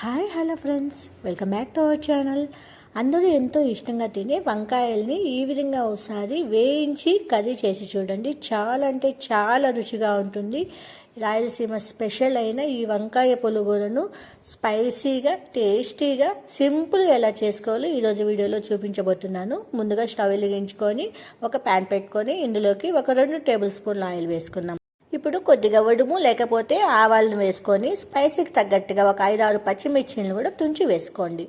Hi hello friends. Welcome back to our channel. అందరూ ఎంతో ఇష్టంగా తినే వంకాయల్ని ఈ విధంగా ఒకసారి వేయించి కర్రీ చేసి చూడండి. చాలా అంటే చాలా రుచిగా ఉంటుంది. రాయలసీమ స్పెషల్ అయిన ఈ వంకాయ పులుగులను స్పైసీగా టేస్టీగా సింపుల్గా ఎలా చేసుకోవాలో ఈరోజు వీడియోలో చూపించబోతున్నాను. ముందుగా స్టవ్ వెలిగించుకొని ఒక ప్యాన్ పెట్టుకొని ఇందులోకి ఒక రెండు టేబుల్ స్పూన్ల ఆయిల్ వేసుకున్నాం ఇప్పుడు కొద్దిగా ఉడుము లేకపోతే ఆవాలను వేసుకొని స్పైసీకి తగ్గట్టుగా ఒక ఐదు ఆరు పచ్చిమిర్చిని కూడా తుంచి వేసుకోండి.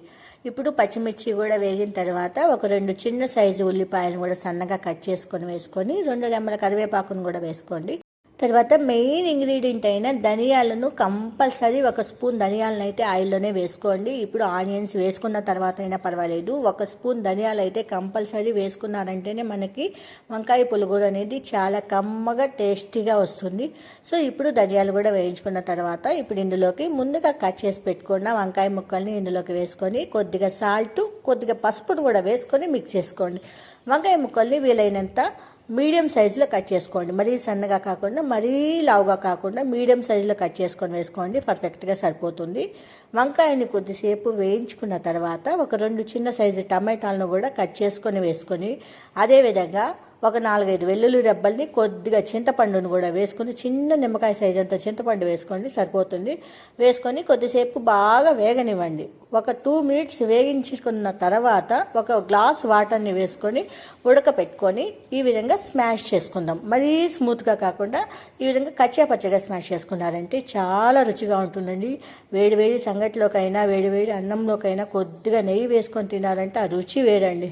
ఇప్పుడు పచ్చిమిర్చి కూడా వేగిన తర్వాత ఒక రెండు చిన్న సైజు ఉల్లిపాయలను కూడా సన్నగా కట్ చేసుకొని వేసుకొని రెండు రెమ్మల కరివేపాకును కూడా వేసుకోండి. తర్వాత మెయిన్ ఇంగ్రీడియంట్ అయిన ధనియాలను కంపల్సరీ ఒక స్పూన్ ధనియాలను అయితే ఆయిల్లోనే వేసుకోండి. ఇప్పుడు ఆనియన్స్ వేసుకున్న తర్వాత అయినా పర్వాలేదు. ఒక స్పూన్ ధనియాలు అయితే కంపల్సరీ వేసుకున్నారంటేనే మనకి వంకాయ పులుగురు అనేది చాలా కమ్మగా టేస్టీగా వస్తుంది. సో ఇప్పుడు ధనియాలు కూడా వేయించుకున్న తర్వాత ఇప్పుడు ఇందులోకి ముందుగా కట్ చేసి పెట్టుకున్న వంకాయ ముక్కల్ని ఇందులోకి వేసుకొని కొద్దిగా సాల్ట్ కొద్దిగా పసుపును కూడా వేసుకొని మిక్స్ చేసుకోండి. వంకాయ ముక్కల్ని వీలైనంత మీడియం సైజులో కట్ చేసుకోండి. మరీ సన్నగా కాకుండా మరీ లావుగా కాకుండా మీడియం సైజులో కట్ చేసుకొని వేసుకోండి. పర్ఫెక్ట్గా సరిపోతుంది. వంకాయని కొద్దిసేపు వేయించుకున్న తర్వాత ఒక రెండు చిన్న సైజు టమాటాలను కూడా కట్ చేసుకొని వేసుకొని అదేవిధంగా ఒక నాలుగైదు వెల్లుల్లి రెబ్బల్ని కొద్దిగా చింతపండును కూడా వేసుకొని చిన్న నిమ్మకాయ సైజ్ అంత చింతపండు వేసుకోండి సరిపోతుంది. వేసుకొని కొద్దిసేపు బాగా వేగనివ్వండి. ఒక టూ మినిట్స్ వేగించుకున్న తర్వాత ఒక గ్లాస్ వాటర్ని వేసుకొని ఉడకపెట్టుకొని ఈ విధంగా స్మాష్ చేసుకుందాం. మరీ స్మూత్గా కాకుండా ఈ విధంగా కచ్చా పచ్చగా స్మాష్ చేసుకున్నారంటే చాలా రుచిగా ఉంటుందండి. వేడి వేడి సంగటిలోకైనా వేడి వేడి అన్నంలోకైనా కొద్దిగా నెయ్యి వేసుకొని తినాలంటే ఆ రుచి వేరండి.